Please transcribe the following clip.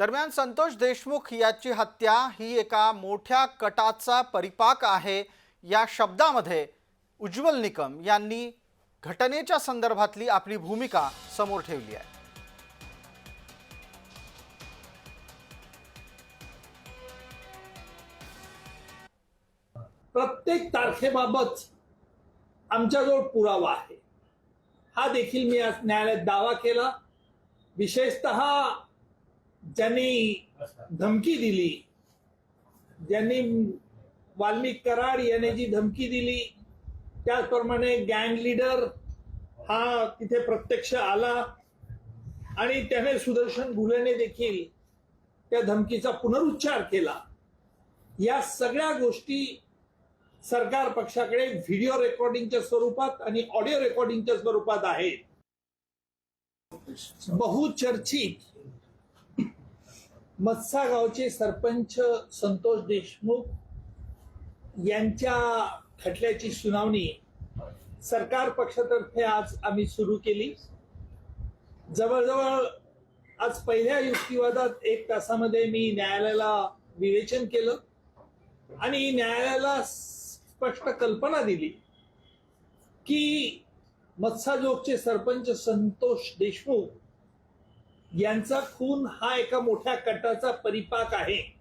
दरम्यान संतोष देशमुख याची हत्या ही एका मोठ्या कटाचा परिपाक आहे. या शब्दामध्ये उज्ज्वल निकम यांनी घटनेच्या संदर्भातली आपली भूमिका समोर ठेवली आहे. प्रत्येक तारखेबाबत आमच्याजवळ पुरावा आहे. हा देखील मी आज न्यायालयात दावा केला. विशेषत ज्यांनी धमकी दिली ज्यांनी वाल्मिक कराड याने जी धमकी दिली त्याचप्रमाणे गँग लीडर हा तिथे प्रत्यक्ष आला आणि त्याने सुदर्शन घुलेने देखील त्या धमकीचा पुनरुच्चार केला. या सगळ्या गोष्टी सरकार पक्षाकडे व्हिडिओ रेकॉर्डिंगच्या स्वरूपात आणि ऑडिओ रेकॉर्डिंगच्या स्वरूपात आहेत. बहुचर्चित मत्सा गावचे सरपंच संतोष देशमुख यांच्या खटल्याची सुनावणी सरकार पक्षातर्फे आज आम्ही सुरू केली. जवळजवळ आज पहिल्या युक्तिवादात एक तासामध्ये मी न्यायालयाला विवेचन केलं आणि न्यायालयाला स्पष्ट कल्पना दिली की मत्साजोगचे सरपंच संतोष देशमुख यांचा खून हा एका मोठ्या कटाचा परिपाक आहे.